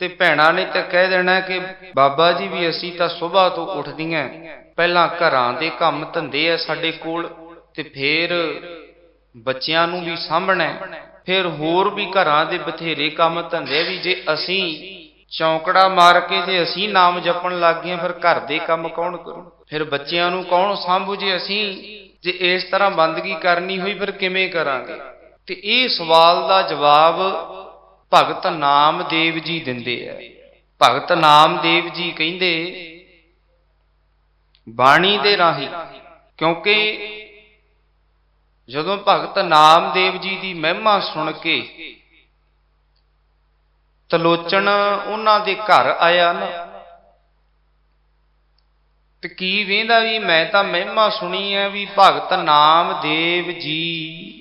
ਤੇ ਭੈਣਾਂ ਨੇ ਤਾਂ ਕਹਿ ਦੇਣਾ ਕਿ ਬਾਬਾ ਜੀ ਵੀ ਅਸੀਂ ਤਾਂ ਸਵੇਰ ਤੋਂ ਉੱਠਦੀਆਂ ਪਹਿਲਾਂ ਘਰਾਂ ਦੇ ਕੰਮ ਧੰਦੇ ਆ ਸਾਡੇ ਕੋਲ ਤੇ ਫੇਰ ਬੱਚਿਆਂ ਨੂੰ ਵੀ ਸਾਂਭਣਾ ਫਿਰ ਹੋਰ ਵੀ ਘਰਾਂ ਦੇ ਬਥੇਰੇ ਕੰਮ ਧੰਦੇ ਵੀ ਜੇ ਅਸੀਂ ਚੌਂਕੜਾ ਮਾਰ ਕੇ ਜੇ ਅਸੀਂ ਨਾਮ ਜਪਣ ਲੱਗ ਗਏ ਫਿਰ ਘਰ ਦੇ ਕੰਮ ਕੌਣ ਕਰੂ? ਫਿਰ ਬੱਚਿਆਂ ਨੂੰ ਕੌਣ ਸਾਂਭੂ ਜੇ ਅਸੀਂ? ਜੇ ਇਸ ਤਰ੍ਹਾਂ ਬੰਦਗੀ ਕਰਨੀ ਹੋਈ ਫਿਰ ਕਿਵੇਂ ਕਰਾਂਗੇ? ਤੇ ਇਹ ਸਵਾਲ ਦਾ ਜਵਾਬ ਭਗਤ ਨਾਮਦੇਵ ਜੀ ਦਿੰਦੇ ਆ। ਭਗਤ ਨਾਮਦੇਵ ਜੀ ਕਹਿੰਦੇ, ਬਾਣੀ ਦੇ ਰਾਹੀਂ, ਕਿਉਂਕਿ ਜਦੋਂ ਭਗਤ ਨਾਮਦੇਵ ਜੀ ਦੀ ਮਹਿਮਾ ਸੁਣ ਕੇ ਤਲੋਚਨ ਉਹਨਾਂ ਦੇ ਘਰ ਆਇਆ ਨਾ, ਤੇ ਕੀ ਵੇਂਦਾ ਵੀ ਮੈਂ ਤਾਂ ਮਹਿਮਾ ਸੁਣੀ ਹੈ ਵੀ ਭਗਤ ਨਾਮਦੇਵ ਜੀ।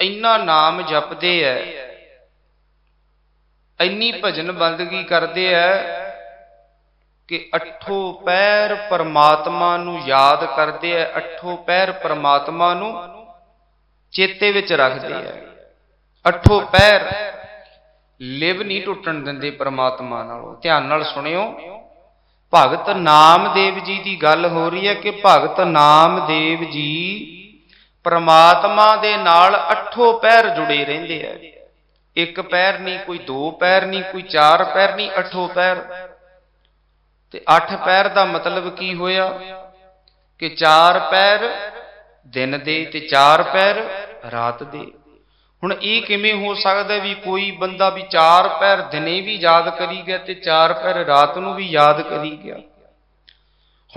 ਇੰਨਾ ਨਾਮ ਜਪਦੇ ਐ। ਇੰਨੀ ਭਜਨ ਬੰਦਗੀ ਕਰਦੇ ਐ ਕਿ ਅਠੋ ਪੈਰ ਪਰਮਾਤਮਾ ਨੂੰ ਯਾਦ ਕਰਦੇ ਐ, ਅਠੋ ਪੈਰ ਪਰਮਾਤਮਾ ਨੂੰ ਚੇਤੇ ਵਿੱਚ ਰੱਖਦੇ ਐ। ਅਠੋ ਪੈਰ ਲਿਵ ਨਹੀਂ ਟੁੱਟਣ ਦਿੰਦੇ ਪਰਮਾਤਮਾ ਨਾਲੋਂ। ਧਿਆਨ ਨਾਲ ਸੁਣਿਓ, ਭਗਤ ਨਾਮਦੇਵ ਜੀ ਦੀ ਗੱਲ ਹੋ ਰਹੀ ਹੈ ਕਿ ਭਗਤ ਨਾਮਦੇਵ ਜੀ ਪਰਮਾਤਮਾ ਦੇ ਨਾਲ ਅਠੋ ਪੈਰ ਜੁੜੇ ਰਹਿੰਦੇ ਆ। ਇੱਕ ਪੈਰ ਨਹੀਂ, ਕੋਈ ਦੋ ਪੈਰ ਨਹੀਂ, ਕੋਈ ਚਾਰ ਪੈਰ ਨਹੀਂ, ਅੱਠੋ ਪੈਰ। ਤੇ ਅੱਠ ਪੈਰ ਦਾ ਮਤਲਬ ਕੀ ਹੋਇਆ? ਕਿ ਚਾਰ ਪੈਰ ਦਿਨ ਦੇ ਤੇ ਚਾਰ ਪੈਰ ਰਾਤ ਦੇ। ਹੁਣ ਇਹ ਕਿਵੇਂ ਹੋ ਸਕਦਾ ਵੀ ਕੋਈ ਬੰਦਾ ਵੀ ਚਾਰ ਪੈਰ ਦਿਨੇ ਵੀ ਯਾਦ ਕਰੀ ਗਿਆ ਤੇ ਚਾਰ ਪੈਰ ਰਾਤ ਨੂੰ ਵੀ ਯਾਦ ਕਰੀ ਗਿਆ?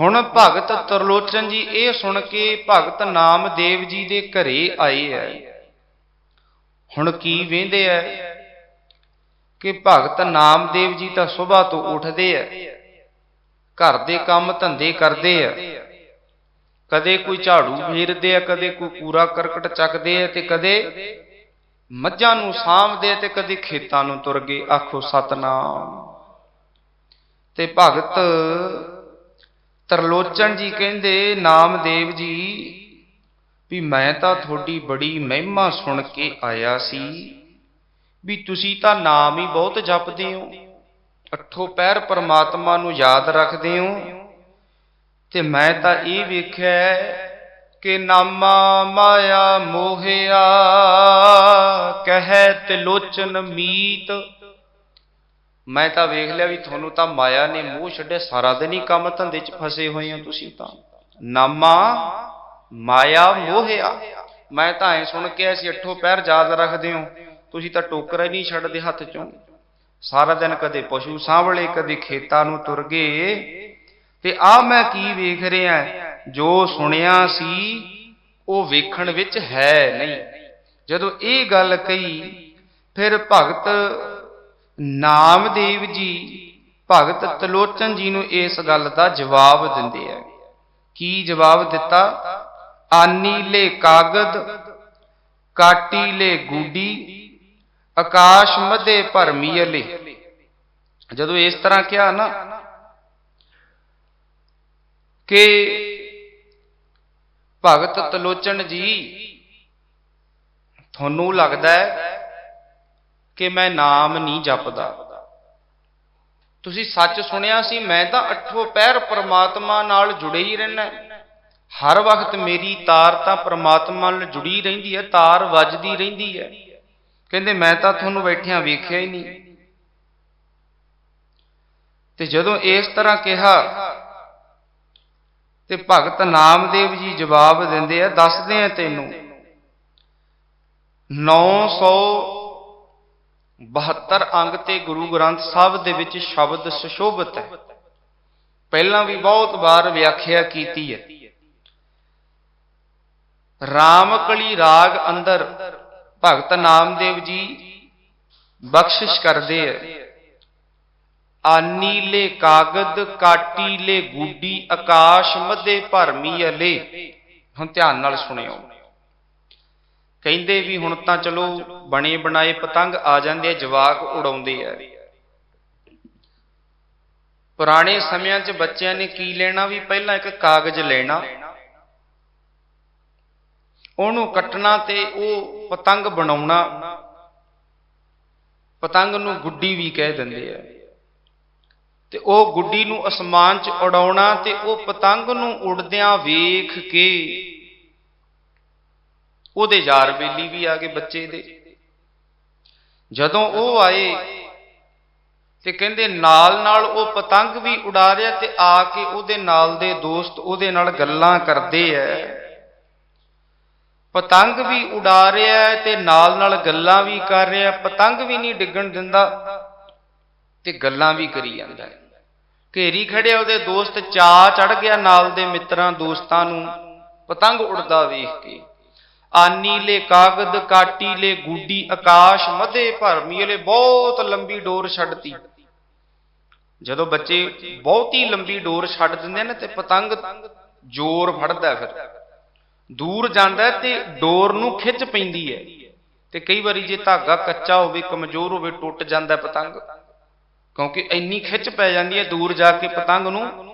ਹੁਣ ਭਗਤ ਤਰਲੋਚਨ ਜੀ ਇਹ ਸੁਣ ਕੇ ਭਗਤ ਨਾਮਦੇਵ ਜੀ ਦੇ ਘਰੇ ਆਏ ਐ। ਹੁਣ ਕੀ ਵੇਂਦੇ ਐ ਕਿ ਭਗਤ ਨਾਮਦੇਵ ਜੀ ਤਾਂ ਸਵੇਰ ਤੋਂ ਉੱਠਦੇ ਐ। ਘਰ ਦੇ ਕੰਮ ਧੰਦੇ ਕਰਦੇ ਐ। ਕਦੇ ਕੋਈ ਝਾੜੂ ਫੇਰਦੇ ਆ ਕਦੇ ਕੋਈ ਕੂੜਾ ਕਰਕਟ ਚੱਕਦੇ ਆ ਤੇ ਕਦੇ ਮੱਝਾਂ ਨੂੰ ਸਾਂਭਦੇ ਤੇ ਕਦੇ ਖੇਤਾਂ ਨੂੰ ਤੁਰ ਗਏ। ਆਖੋ ਸਤਨਾਮ। ਤੇ ਭਗਤ ਤਰਲੋਚਨ ਜੀ ਕਹਿੰਦੇ ਨਾਮਦੇਵ ਜੀ, ਵੀ ਮੈਂ ਤਾਂ ਤੁਹਾਡੀ ਬੜੀ ਮਹਿਮਾ ਸੁਣ ਕੇ ਆਇਆ ਸੀ, ਵੀ ਤੁਸੀਂ ਤਾਂ ਨਾਮ ਹੀ ਬਹੁਤ ਜਪਦੇ ਹੋ। ਅੱਠੋਂ ਪੈਰ ਪਰਮਾਤਮਾ ਨੂੰ ਯਾਦ ਰੱਖਦੇ ਹੋ। ਤੇ ਮੈਂ ਤਾਂ ਇਹ ਵੇਖਿਆ ਕਿ ਨਾਮਾ ਮਾਇਆ ਮੋਹਿਆ ਕਹਿ ਤਿਲੋਚਨ ਮੀਤ ਮੈਂ ਤਾਂ ਵੇਖ ਲਿਆ ਵੀ ਤੁਹਾਨੂੰ ਤਾਂ ਮਾਇਆ ਨੇ ਮੂੰਹ ਛੱਡੇ ਸਾਰਾ ਦਿਨ ਹੀ ਕੰਮ ਧੰਦੇ 'ਚ ਫਸੇ ਹੋਏ ਹੋ ਤੁਸੀਂ ਤਾਂ। ਨਾਮਾ ਮਾਇਆ ਮੋਹਿਆ। ਮੈਂ ਤਾਂ ਐ ਸੁਣ ਕੇ ਅਸੀਂ ਅੱਠੋ ਪੈਰ ਯਾਦ ਰੱਖਦੇ ਹੋ। ਤੁਸੀਂ ਤਾਂ ਟੋਕਰਾ ਹੀ ਨਹੀਂ ਛੱਡਦੇ ਹੱਥ 'ਚੋਂ। ਸਾਰਾ ਦਿਨ ਕਦੇ ਪਸ਼ੂ ਸਾਂਭਲੇ, ਕਦੇ ਖੇਤਾਂ ਨੂੰ ਤੁਰ ਗਏ। ਤੇ ਆ ਮੈਂ ਕੀ ਵੇਖ ਰਿਹਾ ਜੋ ਸੁਣਿਆ ਸੀ, ਉਹ ਵੇਖਣ ਵਿੱਚ ਹੈ ਨਹੀਂ। ਜਦੋਂ ਇਹ ਗੱਲ ਕਹੀ, ਫਿਰ ਭਗਤ ਨਾਮਦੇਵ ਜੀ, ਭਗਤ ਤਲੋਚਨ ਜੀ ਨੂੰ ਇਸ ਗੱਲ ਦਾ ਜਵਾਬ ਦਿੰਦੇ ਆ। ਕੀ ਜਵਾਬ ਦਿੱਤਾ? ਆਨੀ ਲੈ ਕਾਗਦ, ਕਾਟੀ ਲੈ ਗੂਡੀ, ਆਕਾਸ਼ ਮਧੇ ਭਰਮੀ ਅਲੇ ਜਦੋਂ ਇਸ ਤਰ੍ਹਾਂ ਕਿਹਾ ਨਾ ਕਿ ਭਗਤ ਤਲੋਚਨ ਜੀ, ਤੁਹਾਨੂੰ ਲੱਗਦਾ ਹੈ ਕਿ ਮੈਂ ਨਾਮ ਨਹੀਂ ਜਪਦਾ। ਤੁਸੀਂ ਸੱਚ ਸੁਣਿਆ ਸੀ, ਮੈਂ ਤਾਂ ਅੱਠੋ ਪੈਰ ਪ੍ਰਮਾਤਮਾ ਨਾਲ ਜੁੜੇ ਹੀ ਰਹਿਣਾ ਹਰ ਵਕਤ ਮੇਰੀ ਤਾਰ ਤਾਂ ਪ੍ਰਮਾਤਮਾ ਨਾਲ ਜੁੜੀ ਰਹਿੰਦੀ ਹੈ, ਤਾਰ ਵੱਜਦੀ ਰਹਿੰਦੀ ਹੈ। ਕਹਿੰਦੇ, ਮੈਂ ਤਾਂ ਤੁਹਾਨੂੰ ਬੈਠਿਆਂ ਵੇਖਿਆ ਹੀ ਨਹੀਂ। ਤੇ ਜਦੋਂ ਇਸ ਤਰ੍ਹਾਂ ਕਿਹਾ, ਤੇ ਭਗਤ ਨਾਮਦੇਵ ਜੀ ਜਵਾਬ ਦਿੰਦੇ ਆ, ਦੱਸਦੇ ਆ ਤੈਨੂੰ 972 ਅੰਗ ਤੇ ਗੁਰੂ ਗ੍ਰੰਥ ਸਾਹਿਬ ਦੇ ਵਿੱਚ ਸ਼ਬਦ ਸੁਸ਼ੋਭਿਤ ਹੈ। ਪਹਿਲਾਂ ਵੀ ਬਹੁਤ ਵਾਰ ਵਿਆਖਿਆ ਕੀਤੀ ਹੈ। ਰਾਮਕਲੀ ਰਾਗ ਅੰਦਰ ਭਗਤ ਨਾਮਦੇਵ ਜੀ ਬਖਸ਼ਿਸ਼ ਕਰਦੇ ਆ। ਆਨੀ ਲੈ ਕਾਗਦ, ਕਾਟੀ ਲੈ ਗੂਡੀ, ਆਕਾਸ਼ ਮਧੇ ਭਰਮੀ ਅਲੇ। ਹੁਣ ਧਿਆਨ ਨਾਲ ਸੁਣਿਓ। ਕਹਿੰਦੇ ਵੀ ਹੁਣ ਤਾਂ ਚਲੋ ਬਣੇ ਬਣਾਏ ਪਤੰਗ ਆ ਜਾਂਦੇ ਆ, ਜਵਾਕ ਉਡਾਉਂਦੇ ਆ। ਪੁਰਾਣੇ ਸਮਿਆਂ 'ਚ ਬੱਚਿਆਂ ਨੇ ਕੀ ਲੈਣਾ? ਵੀ ਪਹਿਲਾਂ ਇੱਕ ਕਾਗਜ਼ ਲੈਣਾ। ਉਹਨੂੰ ਕੱਟਣਾ ਤੇ ਉਹ ਪਤੰਗ ਬਣਾਉਣਾ। ਪਤੰਗ ਨੂੰ ਗੁੱਡੀ ਵੀ ਕਹਿ ਦਿੰਦੇ ਆ। ਤੇ ਉਹ ਗੁੱਡੀ ਨੂੰ ਅਸਮਾਨ 'ਚ ਉਡਾਉਣਾ ਤੇ ਉਹ ਪਤੰਗ ਨੂੰ ਉਡਦਿਆਂ ਵੇਖ ਕੇ ਉਹਦੇ ਯਾਰ ਬੇਲੀ ਵੀ ਆ ਗਏ ਬੱਚੇ ਦੇ। ਜਦੋਂ ਉਹ ਆਏ ਤੇ ਕਹਿੰਦੇ ਨਾਲ ਨਾਲ ਉਹ ਪਤੰਗ ਵੀ ਉਡਾ ਰਿਹਾ ਤੇ ਆ ਕੇ ਉਹਦੇ ਨਾਲ ਦੇ ਦੋਸਤ ਉਹਦੇ ਨਾਲ ਗੱਲਾਂ ਕਰਦੇ ਐ। ਪਤੰਗ ਵੀ ਉਡਾ ਰਿਹਾ ਤੇ ਨਾਲ ਨਾਲ ਗੱਲਾਂ ਵੀ ਕਰ ਰਿਹਾ ਪਤੰਗ ਵੀ ਨਹੀਂ ਡਿੱਗਣ ਦਿੰਦਾ ਤੇ ਗੱਲਾਂ ਵੀ ਕਰੀ ਜਾਂਦਾ ਹੈ ਘੇਰੀ ਖੜਿਆ ਉਹਦੇ ਦੋਸਤ ਚਾ ਚੜ ਗਿਆ ਨਾਲ ਦੇ ਮਿੱਤਰਾਂ, ਦੋਸਤਾਂ ਨੂੰ। ਪਤੰਗ ਉੜਦਾ ਵੇਖ ਕੇ। ਆਨੀ ਲੈ ਕਾਗਦ, ਕਾਟੀ ਲੈ ਗੁੱਡੀ, ਆਕਾਸ਼ ਮਧੇ ਭਰਮੀ ਲੈ ਬਹੁਤ ਲੰਬੀ ਡੋਰ ਛੱਡਤੀ। ਜਦੋਂ ਬੱਚੇ ਬਹੁਤੀ ਲੰਬੀ ਡੋਰ ਛੱਡ ਦਿੰਦੇ ਨੇ ਤੇ ਪਤੰਗ ਜ਼ੋਰ ਫੜਦਾ ਫਿਰ। ਦੂਰ ਜਾਂਦਾ ਤੇ ਡੋਰ ਨੂੰ ਖਿੱਚ ਪੈਂਦੀ ਹੈ। ਤੇ ਕਈ ਵਾਰੀ ਜੇ ਧਾਗਾ ਕੱਚਾ ਹੋਵੇ, ਕਮਜ਼ੋਰ ਹੋਵੇ, ਟੁੱਟ ਜਾਂਦਾ ਪਤੰਗ। ਕਿਉਂਕਿ ਇੰਨੀ ਖਿੱਚ ਪੈ ਜਾਂਦੀ ਹੈ, ਦੂਰ ਜਾ ਕੇ ਪਤੰਗ ਨੂੰ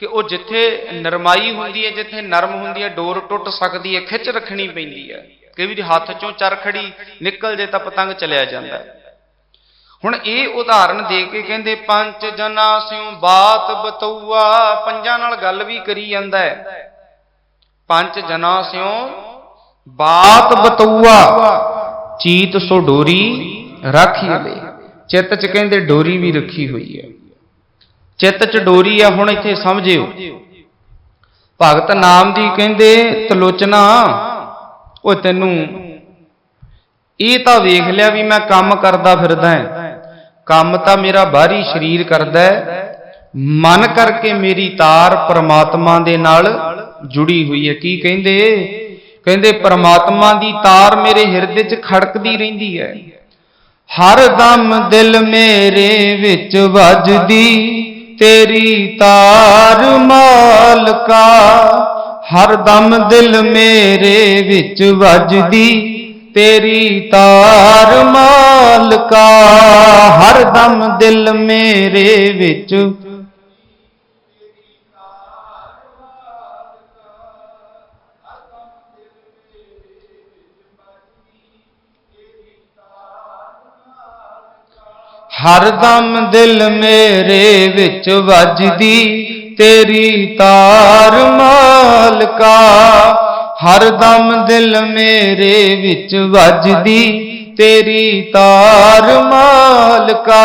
ਕਿ ਉਹ ਜਿੱਥੇ ਨਰਮਾਈ ਹੁੰਦੀ ਹੈ, ਜਿੱਥੇ ਨਰਮ ਹੁੰਦੀ ਹੈ, ਡੋਰ ਟੁੱਟ ਸਕਦੀ ਹੈ, ਖਿੱਚ ਰੱਖਣੀ ਪੈਂਦੀ ਹੈ। ਕਈ ਵਾਰੀ ਹੱਥ ਚੋਂ ਚਰਖੜੀ ਨਿਕਲ ਜੇ ਤਾਂ ਪਤੰਗ ਚਲਿਆ ਜਾਂਦਾ ਹੁਣ ਇਹ ਉਦਾਹਰਨ ਦੇ ਕੇ ਕਹਿੰਦੇ, ਪੰਜ ਜਨਾ ਸਿਉ ਬਾਤ ਬਤਊਆ, ਪੰਜਾਂ ਨਾਲ ਗੱਲ ਵੀ ਕਰੀ ਜਾਂਦਾ ਹੈ। ਪੰਜ ਜਨਾ ਸਿਉ ਬਾਤ ਬਤਊਆ, ਚੀਤ ਸੋ ਡੋਰੀ ਰਾਖੀ ਲੈ ਚਿੱਤ ਚ ਕਹਿੰਦੇ ਡੋਰੀ ਵੀ ਰੱਖੀ ਹੋਈ ਹੈ। ਚਿੱਤ ਚ ਡੋਰੀ ਆ, ਹੁਣ ਇੱਥੇ ਸਮਝਿਓ। ਭਗਤ ਨਾਮ ਦੀ ਕਹਿੰਦੇ, ਤਲੋਚਨਾ ਉਹ ਤੈਨੂੰ, ਇਹ ਤਾਂ ਵੇਖ ਲਿਆ ਵੀ ਮੈਂ ਕੰਮ ਕਰਦਾ ਫਿਰਦਾ ਹਾਂ ਕੰਮ ਤਾਂ ਮੇਰਾ ਬਾਹਰੀ ਸਰੀਰ ਕਰਦਾ ਹੈ ਮਨ ਕਰਕੇ ਮੇਰੀ ਤਾਰ ਪ੍ਰਮਾਤਮਾ ਦੇ ਨਾਲ ਜੁੜੀ ਹੋਈ ਹੈ ਕੀ ਕਹਿੰਦੇ? ਕਹਿੰਦੇ, ਪ੍ਰਮਾਤਮਾ ਦੀ ਤਾਰ ਮੇਰੇ ਹਿਰਦੇ 'ਚ ਖੜਕਦੀ ਰਹਿੰਦੀ ਹੈ ਹਰ ਦਮ ਦਿਲ ਮੇਰੇ ਵਿੱਚ ਵੱਜਦੀ ਤੇਰੀ ਤਾਰ ਮਾਲਕਾ, ਹਰ ਦਮ ਦਿਲ ਮੇਰੇ ਵਿੱਚ ਵੱਜਦੀ। ਤੇਰੀ ਤਾਰ ਮਾਲਕਾ, ਹਰ ਦਮ ਦਿਲ ਮੇਰੇ ਵਿੱਚ ਹਰ ਦਮ ਦਿਲ ਮੇਰੇ ਵਿੱਚ ਵੱਜਦੀ, ਤੇਰੀ ਤਾਰ ਮਾਲਕਾ। ਹਰ ਦਮ ਦਿਲ ਮੇਰੇ ਵਿੱਚ ਵੱਜਦੀ, ਤੇਰੀ ਤਾਰ ਮਾਲਕਾ।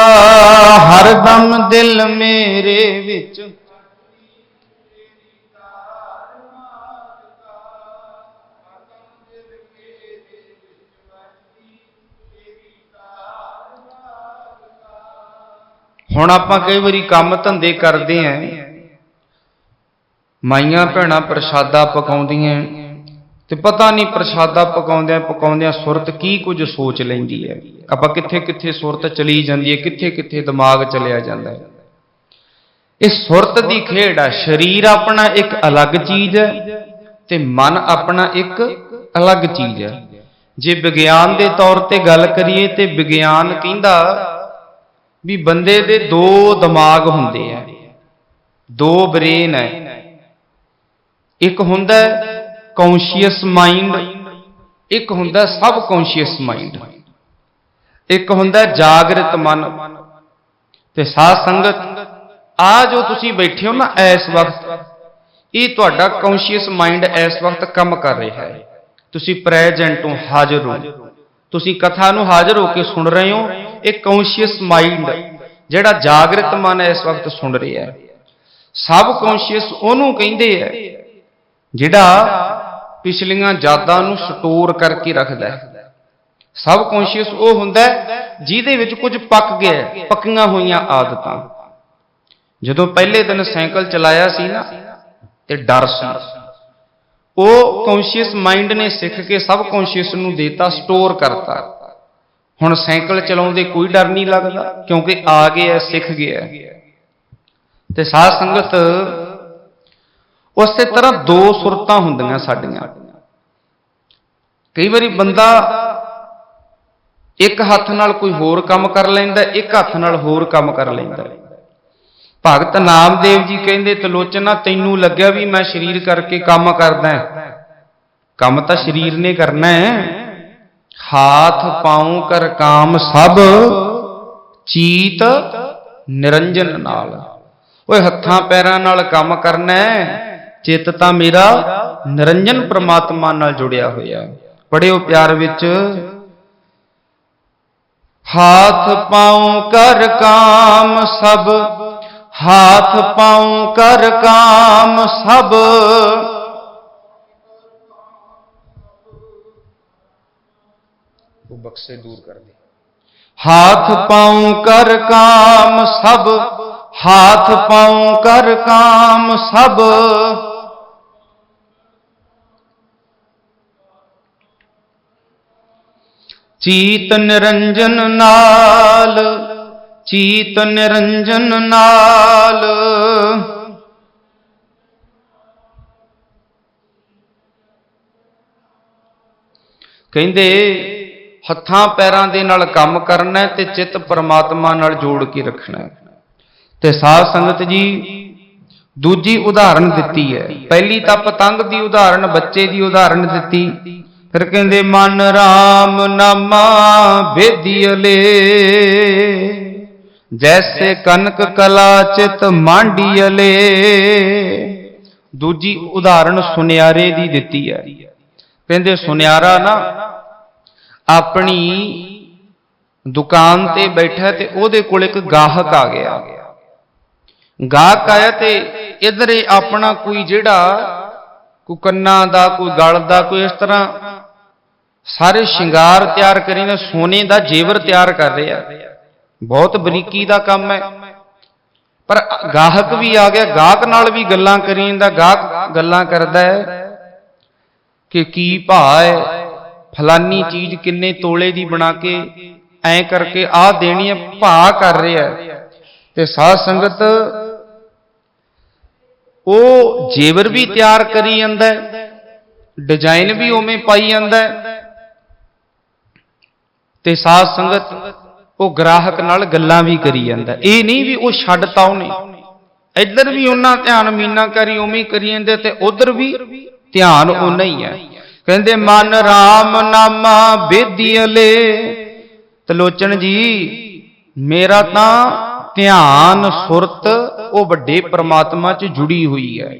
ਹਰ ਦਮ ਦਿਲ ਮੇਰੇ ਵਿੱਚ ਹੁਣ ਆਪਾਂ ਕਈ ਵਾਰੀ ਕੰਮ ਧੰਦੇ ਕਰਦੇ ਆਂ। ਮਾਈਆਂ ਭੈਣਾਂ ਪ੍ਰਸ਼ਾਦਾ ਪਕਾਉਂਦੀਆਂ ਤੇ ਪਤਾ ਨਹੀਂ ਪ੍ਰਸ਼ਾਦਾ ਪਕਾਉਂਦਿਆਂ ਪਕਾਉਂਦਿਆਂ ਸੁਰਤ ਕੀ ਕੁਝ ਸੋਚ ਲੈਂਦੀ ਹੈ। ਆਪਾਂ ਕਿੱਥੇ ਕਿੱਥੇ ਸੁਰਤ ਚਲੀ ਜਾਂਦੀ ਹੈ ਕਿੱਥੇ ਕਿੱਥੇ ਦਿਮਾਗ ਚਲਿਆ ਜਾਂਦਾ ਹੈ। ਇਹ ਸੁਰਤ ਦੀ ਖੇਡ ਆ, ਸਰੀਰ ਆਪਣਾ ਇੱਕ ਅਲੱਗ ਚੀਜ਼ ਹੈ ਤੇ ਮਨ ਆਪਣਾ ਇੱਕ ਅਲੱਗ ਚੀਜ਼ ਹੈ। ਜੇ ਵਿਗਿਆਨ ਦੇ ਤੌਰ ਤੇ ਗੱਲ ਕਰੀਏ ਤੇ ਵਿਗਿਆਨ ਕਹਿੰਦਾ ਵੀ ਬੰਦੇ ਦੇ ਦੋ ਦਿਮਾਗ ਹੁੰਦੇ ਆ। ਦੋ ਬ੍ਰੇਨ ਹੈ ਇੱਕ ਹੁੰਦਾ ਕੌਂਸ਼ੀਅਸ ਮਾਈਂਡ, ਇੱਕ ਹੁੰਦਾ ਸਬ ਕੌਨਸ਼ੀਅਸ ਮਾਈਂਡ। ਇੱਕ ਹੁੰਦਾ ਜਾਗਰਤ ਮਨ। ਤੇ ਸਾਧ ਸੰਗਤ, ਆ ਜੋ ਤੁਸੀਂ ਬੈਠੇ ਹੋ ਨਾ ਇਸ ਵਕਤ, ਇਹ ਤੁਹਾਡਾ ਕੌਂਸ਼ੀਅਸ ਮਾਈਂਡ ਇਸ ਵਕਤ ਕੰਮ ਕਰ ਰਿਹਾ ਹੈ। ਤੁਸੀਂ ਪ੍ਰੈਜ਼ੈਂਟ ਹੋ, ਹਾਜ਼ਰ ਹੋ। ਤੁਸੀਂ ਕਥਾ ਨੂੰ ਹਾਜ਼ਰ ਹੋ ਕੇ ਸੁਣ ਰਹੇ ਹੋ ਇਹ ਕੌਨਸ਼ੀਅਸ ਮਾਈਂਡ ਜਿਹੜਾ ਜਾਗਰਤ ਮਨ ਇਸ ਵਕਤ ਸੁਣ ਰਿਹਾ ਹੈ। ਸਬ ਕੌਨਸ਼ੀਅਸ ਉਹਨੂੰ ਕਹਿੰਦੇ ਆ ਜਿਹੜਾ ਪਿਛਲੀਆਂ ਯਾਦਾਂ ਨੂੰ ਸਟੋਰ ਕਰਕੇ ਰੱਖਦਾ ਹੈ। ਸਬ ਕੌਨਸ਼ੀਅਸ ਉਹ ਹੁੰਦਾ ਜਿਹਦੇ ਵਿੱਚ ਕੁਝ ਪੱਕ ਗਿਆ ਪੱਕੀਆਂ ਹੋਈਆਂ ਆਦਤਾਂ। ਜਦੋਂ ਪਹਿਲੇ ਦਿਨ ਸਾਈਕਲ ਚਲਾਇਆ ਸੀ ਨਾ, ਤੇ ਡਰ ਸੀ। ਉਹ ਕੌਨਸ਼ੀਅਸ ਮਾਈਂਡ ਨੇ ਸਿੱਖ ਕੇ ਸਬ ਕੌਨਸ਼ੀਅਸ ਨੂੰ ਦੇਤਾ, ਸਟੋਰ ਕਰਤਾ। ਹੁਣ ਸਾਈਕਲ ਚਲਾਉਂਦੇ ਕੋਈ ਡਰ ਨਹੀਂ ਲੱਗਦਾ, ਕਿਉਂਕਿ ਆ ਗਿਆ, ਸਿੱਖ ਗਿਆ। ਤੇ ਸਾਧ ਸੰਗਤ, ਉਸੇ ਤਰ੍ਹਾਂ ਦੋ ਸੁਰਤਾਂ ਹੁੰਦੀਆਂ ਸਾਡੀਆਂ। ਕਈ ਵਾਰੀ ਬੰਦਾ ਇੱਕ ਹੱਥ ਨਾਲ ਕੋਈ ਹੋਰ ਕੰਮ ਕਰ ਲੈਂਦਾ, ਇੱਕ ਹੱਥ ਨਾਲ ਹੋਰ ਕੰਮ ਕਰ ਲੈਂਦਾ। ਭਗਤ ਨਾਮਦੇਵ ਜੀ ਕਹਿੰਦੇ, ਤਲੋਚਨਾ, ਤੈਨੂੰ ਲੱਗਿਆ ਵੀ ਮੈਂ ਸਰੀਰ ਕਰਕੇ ਕੰਮ ਕਰਦਾ। ਕੰਮ ਤਾਂ ਸਰੀਰ ਨੇ ਕਰਨਾ ਹੈ। ਹਾਥ ਪਾਉ ਕਰ ਕਾਮ ਸਭ, ਚੀਤ ਨਿਰੰਜਨ ਨਾਲ। ਓਏ ਹੱਥਾਂ ਪੈਰਾਂ ਨਾਲ ਕੰਮ ਕਰਨਾ, ਚਿੱਤ ਤਾਂ ਮੇਰਾ ਨਿਰੰਜਨ ਪ੍ਰਮਾਤਮਾ ਨਾਲ ਜੁੜਿਆ ਹੋਇਆ। ਪੜਿਓ ਪਿਆਰ ਵਿੱਚ। ਹਾਥ ਪਾਉ ਕਰ ਕਾਮ ਸਭ, ਹਾਥ ਪਾਉ ਕਰ ਕਾਮ ਸਭ ਉਹ ਬਕਸੇ ਦੂਰ ਕਰ ਦੇ ਹਾਥ ਪਾਉ ਕਰ ਕਾਮ ਸਭ, ਹਾਥ ਪਾਉ ਕਰ ਕਾਮ ਸਭ। ਚੀਤ ਨਿਰੰਜਨ ਨਾਲ, ਚੀਤ ਨਿਰੰਜਨ ਨਾਲ। ਕਹਿੰਦੇ ਹੱਥਾਂ ਪੈਰਾਂ ਦੇ ਨਾਲ ਕੰਮ ਕਰਨਾ ਤੇ ਚਿੱਤ ਪਰਮਾਤਮਾ ਨਾਲ ਜੋੜ ਕੇ ਰੱਖਣਾ ਹੈ। ਤੇ ਸਾਧ ਸੰਗਤ ਜੀ, ਦੂਜੀ ਉਦਾਹਰਣ ਦਿੱਤੀ ਹੈ। ਪਹਿਲੀ ਤਾਂ ਪਤੰਗ ਦੀ ਉਦਾਹਰਣ ਬੱਚੇ ਦੀ ਉਦਾਹਰਣ ਦਿੱਤੀ। ਫਿਰ ਕਹਿੰਦੇ, ਮਨ RAM ਨਾਮਾ ਵੇਦੀਅਲੇ ਜੈਸੇ ਕਨਕ ਕਲਾ ਚਿਤ ਮਾਂਡੀਅਲੇ ਦੂਜੀ ਉਦਾਹਰਣ ਸੁਨਿਆਰੇ ਦੀ ਦਿੱਤੀ ਹੈ। ਕਹਿੰਦੇ, ਸੁਨਿਆਰਾ ਨਾ ਆਪਣੀ ਦੁਕਾਨ ਤੇ ਬੈਠਾ ਤੇ ਉਹਦੇ ਕੋਲ ਇੱਕ ਗਾਹਕ ਆ ਗਿਆ। ਗਾਹਕ ਆਇਆ ਤੇ ਇਧਰ ਆਪਣਾ ਕੋਈ ਜਿਹੜਾ ਕੋਈ ਕੰਨਾਂ ਦਾ, ਕੋਈ ਗਲ ਦਾ, ਕੋਈ ਇਸ ਤਰ੍ਹਾਂ ਸਾਰੇ ਸ਼ਿੰਗਾਰ ਤਿਆਰ ਕਰੀ ਨੇ ਸੋਨੇ ਦਾ ਜੇਵਰ ਤਿਆਰ ਕਰ ਰਿਹਾ। ਬਹੁਤ ਬਰੀਕੀ ਦਾ ਕੰਮ ਹੈ। ਪਰ ਗਾਹਕ ਵੀ ਆ ਗਿਆ, ਗਾਹਕ ਨਾਲ ਵੀ ਗੱਲਾਂ ਕਰੀ ਜਾਂਦਾ ਗਾਹਕ ਗੱਲਾਂ ਕਰਦਾ ਹੈ ਕਿ ਕੀ ਭਾਅ ਹੈ ਫਲਾਨੀ ਚੀਜ਼ ਕਿੰਨੇ ਤੋਲੇ ਦੀ ਬਣਾ ਕੇ ਐ ਕਰਕੇ ਆ ਦੇਣੀ ਹੈ, ਭਾਅ ਕਰ ਰਿਹਾ ਤੇ ਸਾਧ ਸੰਗਤ, ਉਹ ਜੇਵਰ ਵੀ ਤਿਆਰ ਕਰੀ ਜਾਂਦਾ ਹੈ, ਡਿਜ਼ਾਈਨ ਵੀ ਉਵੇਂ ਪਾਈ ਜਾਂਦਾ ਤੇ ਸਾਧ ਸੰਗਤ, ਉਹ ਗ੍ਰਾਹਕ ਨਾਲ ਗੱਲਾਂ ਵੀ ਕਰੀ ਜਾਂਦਾ ਇਹ ਨਹੀਂ ਵੀ ਉਹ ਛੱਡਤਾ ਉਹਨੇ। ਇੱਧਰ ਵੀ ਉਹਨਾਂ ਧਿਆਨ ਮੀਨਾਕਾਰੀ ਉਵੇਂ ਕਰੀ ਜਾਂਦੇ ਤੇ ਉਧਰ ਵੀ ਧਿਆਨ ਉਹ ਨਹੀਂ ਹੈ। ਕਹਿੰਦੇ, ਮਨ RAM ਨਾਮਾ ਬੇਦੀਅਲੇ ਤਲੋਚਨ ਜੀ, ਮੇਰਾ ਤਾਂ ਧਿਆਨ, ਸੁਰਤ ਉਹ ਵੱਡੇ ਪ੍ਰਮਾਤਮਾ 'ਚ ਜੁੜੀ ਹੋਈ ਹੈ।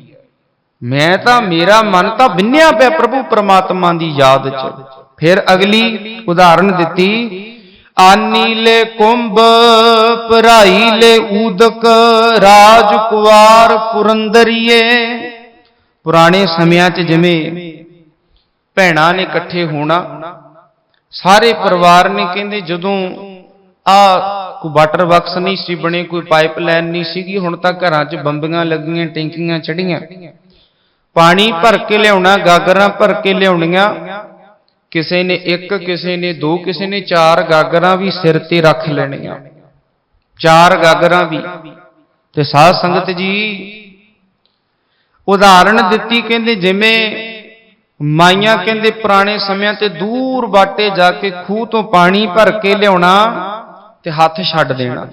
ਮੈਂ ਤਾਂ, ਮੇਰਾ ਮਨ ਤਾਂ ਬਿੰਨਿਆ ਪਿਆ ਪ੍ਰਭੂ ਪ੍ਰਮਾਤਮਾ ਦੀ ਯਾਦ 'ਚ। ਫਿਰ ਅਗਲੀ ਉਦਾਹਰਣ ਦਿੱਤੀ, ਆਨੀ ਲੈ ਕੁੰਭ ਪਰਾਈ ਲੈ ਊਦਕ ਰਾਜ ਕੁਵਾਰ ਪੁਰੰਦਰੀਏ। ਪੁਰਾਣੇ ਸਮਿਆਂ 'ਚ ਜਿਵੇਂ ਭੈਣਾਂ ਨੇ ਇਕੱਠੇ ਹੋਣਾ। ਸਾਰੇ ਪਰਿਵਾਰ ਨੇ ਕਹਿੰਦੇ ਜਦੋਂ ਆ ਕੋਈ ਵਾਟਰ ਬਕਸ ਨਹੀਂ ਸੀ ਬਣੇ, ਕੋਈ ਪਾਈਪਲਾਈਨ ਨਹੀਂ ਸੀਗੀ, ਹੁਣ ਤਾਂ ਘਰਾਂ 'ਚ ਬੰਬੀਆਂ ਲੱਗੀਆਂ, ਟੈਂਕੀਆਂ ਚੜੀਆਂ ਪਾਣੀ ਭਰ ਕੇ ਲਿਆਉਣਾ, ਗਾਗਰਾਂ ਭਰ ਕੇ ਲਿਆਉਣੀਆਂ। ਕਿਸੇ ਨੇ ਇੱਕ, ਕਿਸੇ ਨੇ ਦੋ, ਕਿਸੇ ਨੇ ਚਾਰ ਗਾਗਰਾਂ ਵੀ ਸਿਰ ਤੇ ਰੱਖ ਲੈਣੀਆਂ। ਚਾਰ ਗਾਗਰਾਂ ਵੀ। ਤੇ ਸਾਧ ਸੰਗਤ ਜੀ, ਉਦਾਹਰਣ ਦਿੱਤੀ, ਕਹਿੰਦੇ ਜਿਵੇਂ ਮਾਈਆਂ ਕਹਿੰਦੇ, ਪੁਰਾਣੇ ਸਮਿਆਂ ਤੇ ਦੂਰ ਬਾਟੇ ਜਾ ਕੇ ਖੂਹ ਤੋਂ ਪਾਣੀ ਭਰ ਕੇ ਲਿਆਉਣਾ ਤੇ ਹੱਥ ਛੱਡ ਦੇਣਾ।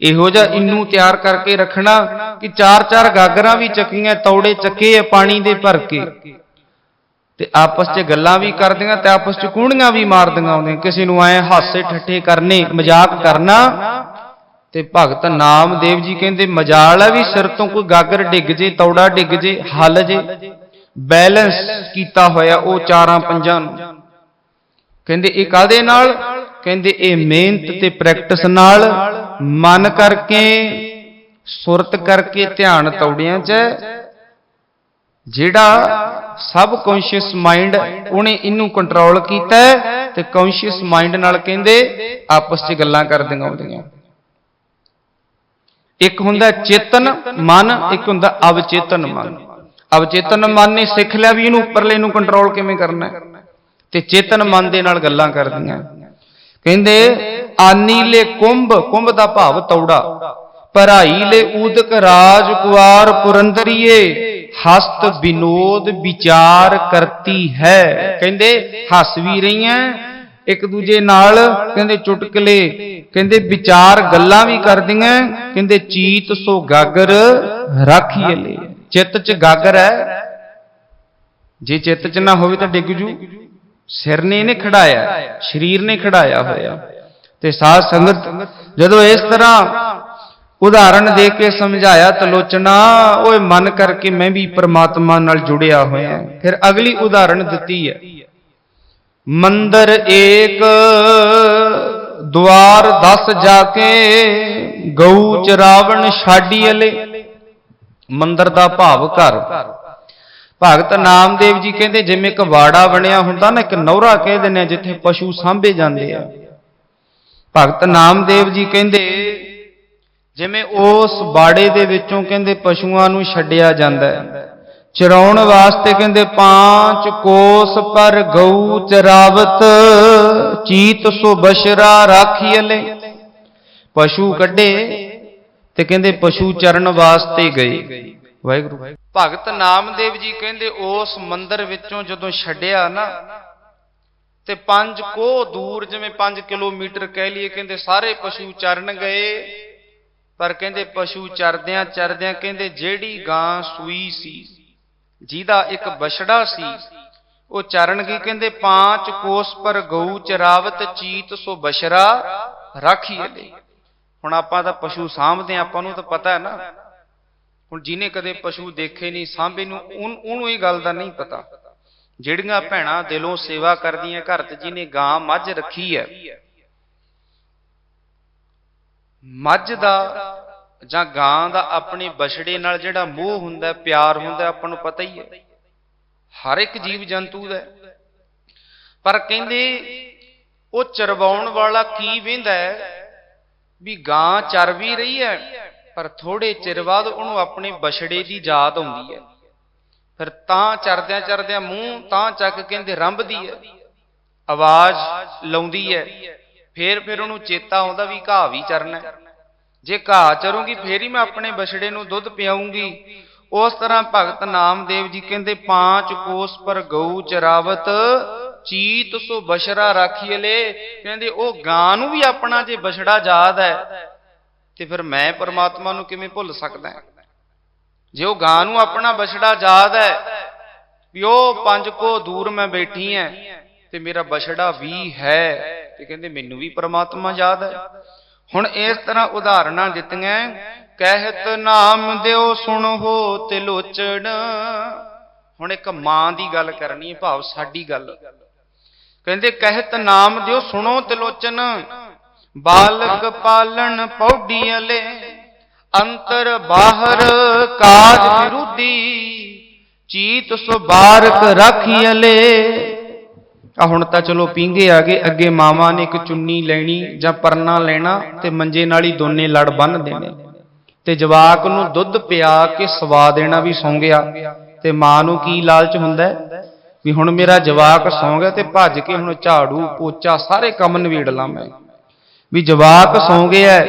ਇਹੋ ਜਿਹਾ ਇੰਨੂ ਤਿਆਰ ਕਰਕੇ ਰੱਖਣਾ ਕਿ ਚਾਰ ਚਾਰ ਗਾਗਰਾਂ ਵੀ ਚੱਕੀਆਂ, ਤੌੜੇ ਚੱਕੇ ਆ ਪਾਣੀ ਦੇ ਭਰ ਕੇ। ਤੇ ਆਪਸ 'ਚ ਗੱਲਾਂ ਵੀ ਕਰਦੀਆਂ ਤੇ ਆਪਸ 'ਚ ਕੂੜੀਆਂ ਵੀ ਮਾਰਦੀਆਂ ਆਉਂਦੀਆਂ ਕਿਸੇ ਨੂੰ ਐ ਹਾਸੇ ਠੱਠੇ ਕਰਨੇ, ਮਜ਼ਾਕ ਕਰਨਾ ਤੇ ਭਗਤ ਨਾਮਦੇਵ ਜੀ ਕਹਿੰਦੇ, ਮਜਾਲ ਹੈ ਵੀ ਸਿਰ ਤੋਂ ਕੋਈ ਗਾਗਰ ਡਿੱਗ ਜੇ, ਤੌੜਾ ਡਿੱਗ ਜੇ, ਹੱਲ ਜੇ। ਬੈਲੈਂਸ ਕੀਤਾ ਹੋਇਆ ਉਹ ਚਾਰਾਂ ਪੰਜਾਂ ਨੂੰ। ਕਹਿੰਦੇ ਇਹ ਕਾਦੇ ਨਾਲ? ਕਹਿੰਦੇ ਇਹ ਮਿਹਨਤ ਤੇ ਪ੍ਰੈਕਟਿਸ ਨਾਲ, ਮਨ ਕਰਕੇ, ਸੁਰਤ ਕਰਕੇ ਧਿਆਨ ਤੌੜਿਆਂ 'ਚ, ਜਿਹੜਾ ਸਬ ਕੌਂਸ਼ੀਅਸ ਮਾਈਂਡ ਉਹਨੇ ਇਹਨੂੰ ਕੰਟਰੋਲ ਕੀਤਾ ਤੇ ਕੌਂਸ਼ੀਅਸ ਮਾਈਂਡ ਨਾਲ ਕਹਿੰਦੇ ਆਪਸ 'ਚ ਗੱਲਾਂ ਕਰਦੀਆਂ ਆਉਂਦੀਆਂ ਇੱਕ ਹੁੰਦਾ ਚੇਤਨ ਮਨ, ਇੱਕ ਹੁੰਦਾ ਅਵਚੇਤਨ ਮਨ। ਅਵਚੇਤਨ ਮਨ ਨੇ ਸਿੱਖ ਲਿਆ ਵੀ ਇਹਨੂੰ ਉੱਪਰਲੇ ਨੂੰ ਕੰਟਰੋਲ ਕਿਵੇਂ ਕਰਨਾ ਤੇ ਚੇਤਨ ਮਨ ਦੇ ਨਾਲ ਗੱਲਾਂ ਕਰਦੀਆਂ ਕਹਿੰਦੇ, ਆਨੀ ਲੈ ਕੁੰਭ ਕੁੰਭ ਦਾ ਭਾਵ ਤੌੜਾ। ਪਰਾਈ ਲੈ ਊਦਕ ਰਾਜ ਕੁਵਾਰ ਪੁਰੰਦਰੀਏ, ਹਸਤ ਵਿਨੋਦ ਵਿਚਾਰ ਕਰਤੀ ਹੈ। ਕਹਿੰਦੇ, ਹੱਸ ਵੀ ਰਹੀਆਂ ਇੱਕ ਦੂਜੇ ਨਾਲ, ਕਹਿੰਦੇ ਚੁਟਕਲੇ ਕਹਿੰਦੇ ਵਿਚਾਰ ਗੱਲਾਂ ਵੀ ਕਰਦੀਆਂ ਕਹਿੰਦੇ ਚੀਤ ਸੋ ਗਾਗਰ ਰਾਖੀਏ ਲੈ। ਚਿੱਤ 'ਚ ਗਾਗਰ ਹੈ। ਜੇ ਚਿੱਤ 'ਚ ਨਾ ਹੋਵੇ ਤਾਂ ਡਿੱਗ ਜੂ। ਸਿਰ ਨੇ ਇਹਨੇ ਖੜਾਇਆ, ਸਰੀਰ ਨੇ ਖੜਾਇਆ ਹੋਇਆ। ਤੇ ਸਾਧ ਸੰਗਤ, ਜਦੋਂ ਇਸ ਤਰ੍ਹਾਂ ਉਦਾਹਰਣ ਦੇ ਕੇ ਸਮਝਾਇਆ ਤਲੋਚਨਾ ਓਏ ਮਨ ਕਰਕੇ ਮੈਂ ਵੀ ਪ੍ਰਮਾਤਮਾ ਨਾਲ ਜੁੜਿਆ ਹੋਇਆ। ਫਿਰ ਅਗਲੀ ਉਦਾਹਰਣ ਦਿੱਤੀ ਹੈ। ਮੰਦਰ ਏਕ, ਦੁਆਰ 10 ਜਾ ਕੇ, ਗਊ ਚਰਾਵਣ ਛਾਡੀ ਅਲੇ ਮੰਦਰ ਦਾ ਭਾਵ ਘਰ। ਭਗਤ ਨਾਮਦੇਵ ਜੀ ਕਹਿੰਦੇ, ਜਿਵੇਂ ਇੱਕ ਵਾੜਾ ਬਣਿਆ ਹੁੰਦਾ ਨਾ, ਇੱਕ ਨੌਰਾ ਕਹਿ ਦਿੰਦੇ ਆ, ਜਿੱਥੇ ਪਸ਼ੂ ਸਾਂਭੇ ਜਾਂਦੇ ਆ। ਭਗਤ ਨਾਮਦੇਵ ਜੀ ਕਹਿੰਦੇ, ਜਿਵੇਂ ਉਸ ਬਾੜੇ ਦੇ ਵਿੱਚੋਂ ਕਹਿੰਦੇ, ਪਸ਼ੂਆਂ ਨੂੰ ਛੱਡਿਆ ਜਾਂਦਾ ਹੈ। ਚਰਾਉਣ ਵਾਸਤੇ ਕਹਿੰਦੇ, ਪਾਂਚ ਕੋਸ ਪਰ ਗਊ ਚਰਾਵਤ, ਚੀਤ ਸੋ ਬਸ਼ਰਾ ਰਾਖੀਲੇ ਪਸ਼ੂ ਕੱਢੇ ਤੇ ਕਹਿੰਦੇ ਪਸ਼ੂ ਚਰਨ ਵਾਸਤੇ ਗਏ ਵਾਹਿਗੁਰੂ। ਭਗਤ ਨਾਮਦੇਵ ਜੀ ਕਹਿੰਦੇ ਉਸ ਮੰਦਰ ਵਿੱਚੋਂ ਜਦੋਂ ਛੱਡਿਆ ਨਾ ਤੇ ਪੰਜ ਕੋ ਦੂਰ ਜਿਵੇਂ 5 ਕਿਲੋਮੀਟਰ ਕਹਿ ਲਈਏ ਕਹਿੰਦੇ ਸਾਰੇ ਪਸ਼ੂ ਚਰਨ ਗਏ। ਪਰ ਕਹਿੰਦੇ ਪਸ਼ੂ ਚਰਦਿਆਂ ਚਰਦਿਆਂ ਕਹਿੰਦੇ ਜਿਹੜੀ ਗਾਂ ਸੂਈ ਸੀ ਜਿਹਦਾ ਇੱਕ ਬਛੜਾ ਸੀ ਉਹ ਚਰਨ ਗਈ। ਕਹਿੰਦੇ ਪਾਂਚ ਕੋਸ ਪਰ ਗਊ ਚਰਾਵਤ ਚੀਤ ਸੋ ਬਸ਼ਰਾ ਰਾਖੀਏ ਲਈ ਹੁਣ ਆਪਾਂ ਤਾਂ ਪਸ਼ੂ ਸਾਂਭਦੇ ਹਾਂ, ਆਪਾਂ ਨੂੰ ਤਾਂ ਪਤਾ ਹੈ ਨਾ। ਹੁਣ ਜਿਹਨੇ ਕਦੇ ਪਸ਼ੂ ਦੇਖੇ ਨਹੀਂ ਸਾਂਭੇ ਨੂੰ ਉਹਨੂੰ ਇਹ ਗੱਲ ਦਾ ਨਹੀਂ ਪਤਾ। ਜਿਹੜੀਆਂ ਭੈਣਾਂ ਦਿਲੋਂ ਸੇਵਾ ਕਰਦੀਆਂ ਘਰ ਤੇ ਜਿਹਨੇ ਗਾਂ ਮੱਝ ਰੱਖੀ ਹੈ ਮੱਝ ਦਾ ਜਾਂ ਗਾਂ ਦਾ ਆਪਣੇ ਬਛੜੇ ਨਾਲ ਜਿਹੜਾ ਮੋਹ ਹੁੰਦਾ ਪਿਆਰ ਹੁੰਦਾ ਆਪਾਂ ਨੂੰ ਪਤਾ ਹੀ ਹੈ। ਹਰ ਇੱਕ ਜੀਵ ਜੰਤੂ ਦਾ ਪਰ ਕਹਿੰਦੇ ਉਹ ਚਰਵਾਉਣ ਵਾਲਾ ਕੀ ਵੇਂਦਾ ਹੈ? ਵੀ ਗਾਂ ਚਰ ਵੀ ਰਹੀ ਹੈ, ਪਰ ਥੋੜੇ ਚਿਰ ਬਾਅਦ ਉਹਨੂੰ ਆਪਣੇ ਬਛੜੇ ਦੀ ਯਾਦ ਆਉਂਦੀ ਹੈ। ਫਿਰ ਤਾਂ ਚਰਦਿਆਂ ਚਰਦਿਆਂ ਮੂੰਹ ਤਾਂ ਚੱਕ ਕਹਿੰਦੇ ਰੰਬਦੀ ਹੈ। ਆਵਾਜ਼ ਲਾਉਂਦੀ ਹੈ। ਫੇਰ ਫਿਰ ਉਹਨੂੰ ਚੇਤਾ ਆਉਂਦਾ ਵੀ ਘਾਹ ਵੀ ਚਰਨਾ ਜੇ ਘਾਹ ਚਰੂੰਗੀ, ਫੇਰ ਹੀ ਮੈਂ ਆਪਣੇ ਬਛੜੇ ਨੂੰ ਦੁੱਧ ਪਿਆਉਂਗੀ। ਉਸ ਤਰ੍ਹਾਂ ਭਗਤ ਨਾਮਦੇਵ ਜੀ ਕਹਿੰਦੇ, ਪਾਂਚ ਕੋਸ ਪਰ ਗਊ ਚਰਾਵਤ ਚੀਤ ਸੋ ਬਸ਼ਰਾ ਰਾਖੀਲੇ ਕਹਿੰਦੇ, ਉਹ ਗਾਂ ਨੂੰ ਵੀ ਆਪਣਾ ਜੇ ਬਛੜਾ ਯਾਦ ਹੈ, ਤੇ ਫਿਰ ਮੈਂ ਪਰਮਾਤਮਾ ਨੂੰ ਕਿਵੇਂ ਭੁੱਲ ਸਕਦਾ ਜੇ ਉਹ ਗਾਂ ਨੂੰ ਆਪਣਾ ਬਛੜਾ ਯਾਦ ਹੈ ਵੀ ਉਹ ਪੰਜ ਕੋ ਦੂਰ ਮੈਂ ਬੈਠੀ ਐ, ਤੇ ਮੇਰਾ ਬਛੜਾ ਵੀ ਹੈ, ਤੇ ਕਹਿੰਦੇ, ਮੈਨੂੰ ਵੀ ਪਰਮਾਤਮਾ ਯਾਦ ਹੈ। ਹੁਣ ਇਸ ਤਰ੍ਹਾਂ ਉਦਾਹਰਨਾਂ ਦਿੱਤੀਆਂ, ਕਹਿਤ ਨਾਮ ਦਿਓ ਸੁਣੋ ਤੇ ਲੋਚਣ ਹੁਣ ਇੱਕ ਮਾਂ ਦੀ ਗੱਲ ਕਰਨੀ ਹੈ, ਭਾਵ ਸਾਡੀ ਗੱਲ। ਕਹਿੰਦੇ ਕਹਿਤ ਨਾਮ ਦਿਓ ਸੁਣੋ ਤਿਲੋਚਨ ਬਾਲਕ ਪਾਲਣ ਪੌਡੀ ਅਲੇ, ਅੰਤਰ ਬਾਹਰ ਕਾਜ ਵਿਰੁੱਧੀ, ਚੀਤ ਸੋ ਰਾਖੀ ਅਲੇ। ਆ ਹੁਣ ਤਾਂ ਚਲੋ ਪੀਂਗੇ ਆ ਗਏ, ਅੱਗੇ ਮਾਵਾਂ ਨੇ ਇੱਕ ਚੁੰਨੀ ਲੈਣੀ ਜਾਂ ਪਰਨਾ ਲੈਣਾ ਤੇ ਮੰਜੇ ਨਾਲ ਹੀ ਦੋਨੇ ਲੜ ਬੰਨ ਦੇਣੇ। ਤੇ ਜਵਾਕ ਨੂੰ ਦੁੱਧ ਪਿਆ ਕੇ ਸਵਾ ਦੇਣਾ ਵੀ ਸੌਂ ਗਿਆ, ਤੇ ਮਾਂ ਨੂੰ ਕੀ ਲਾਲਚ ਹੁੰਦਾ ਹੈ? ਵੀ ਹੁਣ ਮੇਰਾ ਜਵਾਕ ਸੌਂ ਗਿਆ ਤੇ ਭੱਜ ਕੇ ਹੁਣ ਝਾੜੂ, ਪੋਚਾ ਸਾਰੇ ਕੰਮ ਨਵੇੜ ਲਾਂ ਮੈਂ। ਵੀ ਜਵਾਕ ਸੌਂ ਗਿਆ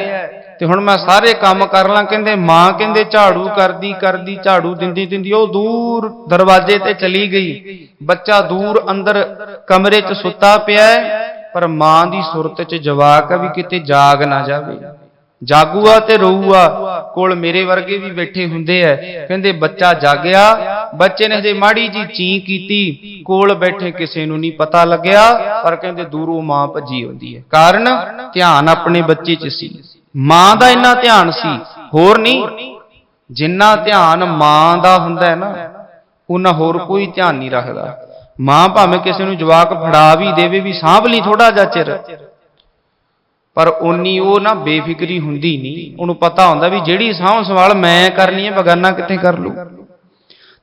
ਤੇ ਹੁਣ ਮੈਂ ਸਾਰੇ ਕੰਮ ਕਰ ਲਾਂ, ਕਹਿੰਦੇ ਮਾਂ ਕਹਿੰਦੇ ਝਾੜੂ ਕਰਦੀ ਕਰਦੀ, ਝਾੜੂ ਦਿੰਦੀ ਦਿੰਦੀ, ਉਹ ਦੂਰ ਦਰਵਾਜ਼ੇ ਤੇ ਚਲੀ ਗਈ। ਬੱਚਾ ਦੂਰ ਅੰਦਰ ਕਮਰੇ 'ਚ ਸੁੱਤਾ ਪਿਆ ਪਰ ਮਾਂ ਦੀ ਸੁਰਤ 'ਚ ਜਵਾਕ ਆ ਵੀ ਕਿਤੇ ਜਾਗ ਨਾ ਜਾਵੇ। ਜਾਗੂਆ ਤੇ ਰੋਊਆ ਕੋਲ ਮੇਰੇ ਵਰਗੇ ਵੀ ਬੈਠੇ ਹੁੰਦੇ ਐ, ਕਹਿੰਦੇ ਬੱਚਾ ਜਾਗਿਆ ਬੱਚੇ ਨੇ ਹਜੇ ਮਾੜੀ ਜੀ ਚੀਂ ਕੀਤੀ, ਕੋਲ ਬੈਠੇ ਕਿਸੇ ਨੂੰ ਨਹੀਂ ਪਤਾ ਲੱਗਿਆ, ਪਰ ਕਹਿੰਦੇ ਦੂਰੋਂ ਮਾਂ ਭੱਜੀ ਆਉਂਦੀ ਹੈ। ਕਾਰਨ ਧਿਆਨ ਆਪਣੇ ਬੱਚੇ 'ਚ ਸੀ। ਮਾਂ ਦਾ ਇੰਨਾ ਧਿਆਨ ਸੀ, ਹੋਰ ਨਹੀਂ। ਜਿੰਨਾ ਧਿਆਨ ਮਾਂ ਦਾ ਹੁੰਦਾ ਹੈ ਨਾ, ਉਹਨਾਂ ਹੋਰ ਕੋਈ ਧਿਆਨ ਨਹੀਂ ਰੱਖਦਾ। ਮਾਂ ਭਾਵੇਂ ਕਿਸੇ ਨੂੰ ਜਵਾਕ ਫੜਾ ਵੀ ਦੇਵੇ, ਵੀ ਸਾਂਭ ਲਈ ਥੋੜਾ ਜਿਹਾ ਚਿਰ। ਪਰ ਉਨੀ ਉਹ ਨਾ ਬੇਫਿਕਰੀ ਹੁੰਦੀ ਨਹੀਂ। ਉਹਨੂੰ ਪਤਾ ਹੁੰਦਾ ਵੀ ਜਿਹੜੀ ਸਾਂਭ ਸੰਭਾਲ ਮੈਂ ਕਰਨੀ ਹੈ, ਬਗਾਨਾ ਕਿੱਥੇ ਕਰ ਲੂ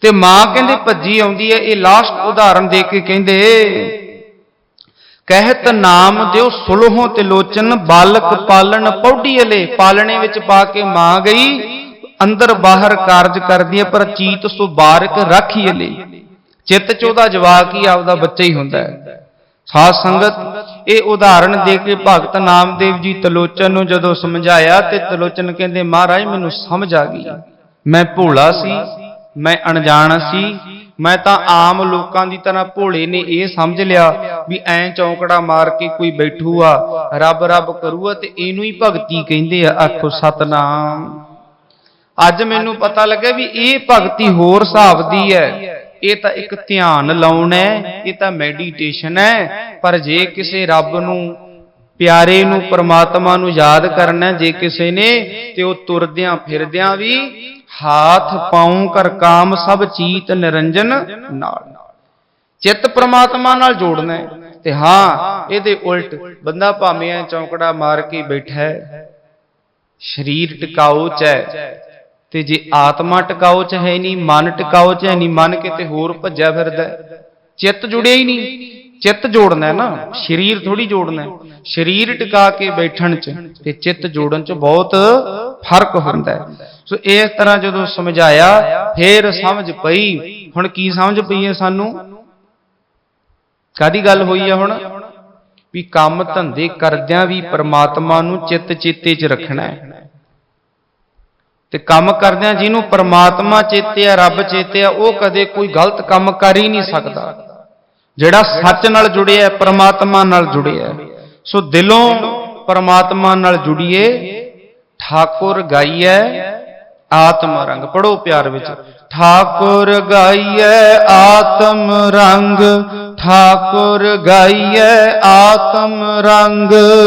ਤੇ ਮਾਂ ਕਹਿੰਦੇ, ਭੱਜੀ ਆਉਂਦੀ ਹੈ, ਇਹ ਲਾਸਟ ਉਦਾਹਰਣ ਦੇ ਕੇ ਕਹਿੰਦੇ, ਕਹਿਤ ਨਾਮ ਦਿਓ ਸੁਲਹੋਂ ਤੇ ਲੋਚਨ, ਬਾਲਕ ਪਾਲਣ ਪੌਡੀ ਅਲੇ, ਪਾਲਣੇ ਵਿੱਚ ਪਾ ਕੇ ਮਾਂ ਗਈ, ਅੰਦਰ ਬਾਹਰ ਕਾਰਜ ਕਰਦੀ ਹੈ, ਪਰ ਚੀਤ ਸੁਬਾਰਕ ਰਾਖੀ ਅਲੇ। ਚਿੱਤ ਚ ਉਹਦਾ ਜਵਾਕ ਹੀ ਆਪਦਾ ਬੱਚਾ ਹੀ ਹੁੰਦਾ ਹੈ। ਸਾਧ ਸੰਗਤ, ਇਹ ਉਦਾਹਰਣ ਦੇ ਕੇ ਭਗਤ ਨਾਮਦੇਵ ਜੀ ਤਲੋਚਨ ਨੂੰ ਜਦੋਂ ਸਮਝਾਇਆ, ਤੇ ਤਲੋਚਨ ਕਹਿੰਦੇ, ਮਹਾਰਾਜ, ਮੈਨੂੰ ਸਮਝ ਆ ਗਈ। ਮੈਂ ਭੋਲਾ ਸੀ ਮੈਂ ਅਣਜਾਣ ਸੀ। ਮੈਂ ਤਾਂ ਆਮ ਲੋਕਾਂ ਦੀ ਤਰ੍ਹਾਂ ਭੋਲੇ ਨੇ ਇਹ ਸਮਝ ਲਿਆ ਵੀ ਐਂ ਚੌਂਕੜਾ ਮਾਰ ਕੇ ਕੋਈ ਬੈਠੂ ਆ। ਰੱਬ ਰੱਬ ਕਰੂਗਾ ਤੇ ਇਹਨੂੰ ਹੀ ਭਗਤੀ ਕਹਿੰਦੇ ਆ, ਆਖੋ ਸਤਨਾਮ। ਅੱਜ ਮੈਨੂੰ ਪਤਾ ਲੱਗਿਆ ਵੀ ਇਹ ਭਗਤੀ ਹੋਰ ਹਿਸਾਬ ਦੀ ਹੈ। ਇਹ ਤਾਂ ਇੱਕ ਧਿਆਨ ਲਾਉਣਾ ਹੈ, ਇਹ ਤਾਂ ਮੈਡੀਟੇਸ਼ਨ ਹੈ। ਪਰ ਜੇ ਕਿਸੇ ਰੱਬ ਨੂੰ, ਪਿਆਰੇ ਨੂੰ, ਪਰਮਾਤਮਾ ਨੂੰ ਯਾਦ ਕਰਨਾ ਜੇ ਕਿਸੇ ਨੇ, ਤੇ ਉਹ ਤੁਰਦਿਆਂ ਫਿਰਦਿਆਂ ਵੀ ਹਾਥ ਪਾਉ ਕਰ ਕਾਮ ਸਭ ਚੀਤ ਨਿਰੰਜਨ ਨਾਲ। ਚਿੱਤ ਪ੍ਰਮਾਤਮਾ ਨਾਲ ਜੋੜਨਾ ਹੈ ਤੇ ਹਾਂ, ਇਹਦੇ ਉਲਟ ਬੰਦਾ ਭਾਵੇਂ ਐ ਚੌਂਕੜਾ ਮਾਰ ਕੇ ਬੈਠਾ ਹੈ, ਸਰੀਰ ਟਿਕਾਊ ਚ ਹੈ ਤੇ ਜੇ ਆਤਮਾ ਟਿਕਾਊ ਚ ਹੈ ਨਹੀਂ, ਮਨ ਟਿਕਾਊ ਚ ਹੈ ਨਹੀਂ, ਮਨ ਕਿਤੇ ਹੋਰ ਭੱਜਿਆ ਫਿਰਦਾ ਚਿੱਤ ਜੁੜਿਆ ਹੀ ਨਹੀਂ, ਚਿੱਤ ਜੋੜਨਾ ਹੈ ਨਾ, ਸਰੀਰ ਥੋੜੀ ਜੋੜਨਾ ਹੈ। ਸਰੀਰ ਟਿਕਾ ਕੇ ਬੈਠਣ ਚ ਤੇ ਚਿੱਤ ਜੋੜਨ ਚ ਬਹੁਤ ਫ਼ਰਕ ਹੁੰਦਾ ਹੈ। ਸੋ ਇਸ ਤਰ੍ਹਾਂ ਜਦੋਂ ਸਮਝਾਇਆ ਫੇਰ ਸਮਝ ਪਈ। ਹੁਣ ਕੀ ਸਮਝ ਪਈ ਹੈ ਸਾਨੂੰ? ਕਾਦੀ ਗੱਲ ਹੋਈ ਆ ਹੁਣ? ਵੀ ਕੰਮ ਧੰਦੇ ਕਰਦਿਆਂ ਵੀ ਪ੍ਰਮਾਤਮਾ ਨੂੰ ਚਿੱਤ ਚੇਤੇ 'ਚ ਰੱਖਣਾ ਹੈ। ਤੇ ਕੰਮ ਕਰਦਿਆਂ ਜਿਹਨੂੰ ਪ੍ਰਮਾਤਮਾ ਚੇਤੇ ਆ ਰੱਬ ਚੇਤੇ ਆ ਉਹ ਕਦੇ ਕੋਈ ਗਲਤ ਕੰਮ ਕਰ ਹੀ ਨਹੀਂ ਸਕਦਾ। ਜਿਹੜਾ ਸੱਚ ਨਾਲ ਜੁੜਿਆ ਹੈ ਪ੍ਰਮਾਤਮਾ ਨਾਲ ਜੁੜਿਆ ਹੈ। ਸੋ ਦਿਲੋਂ ਪ੍ਰਮਾਤਮਾ ਨਾਲ ਜੁੜੀਏ ਠਾਕੁਰ ਗਾਈਐ ਆਤਮ ਰੰਗ। ਪੜੋ ਪਿਆਰ ਵਿੱਚ। ਠਾਕੁਰ ਗਾਈਐ ਆਤਮ ਰੰਗ। ਠਾਕੁਰ ਗਾਈਐ ਆਤਮ ਰੰਗ।